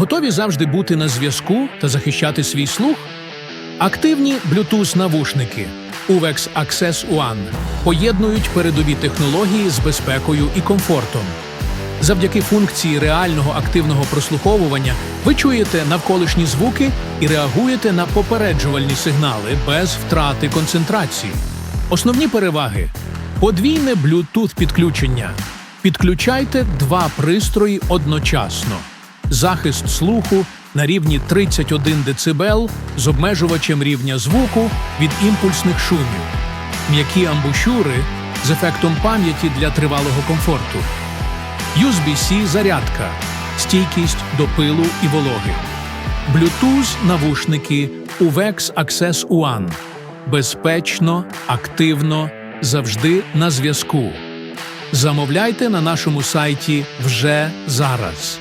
Готові завжди бути на зв'язку та захищати свій слух? Активні Bluetooth-навушники UVEX Access One поєднують передові технології з безпекою і комфортом. Завдяки функції реального активного прослуховування ви чуєте навколишні звуки і реагуєте на попереджувальні сигнали без втрати концентрації. Основні переваги: подвійне Bluetooth підключення. Підключайте два пристрої одночасно. Захист слуху на рівні 31 дБ з обмежувачем рівня звуку від імпульсних шумів. М'які амбушюри з ефектом пам'яті для тривалого комфорту. USB-C зарядка, стійкість до пилу і вологи. Bluetooth навушники UVEX Access One. Безпечно, активно, завжди на зв'язку. Замовляйте на нашому сайті вже зараз.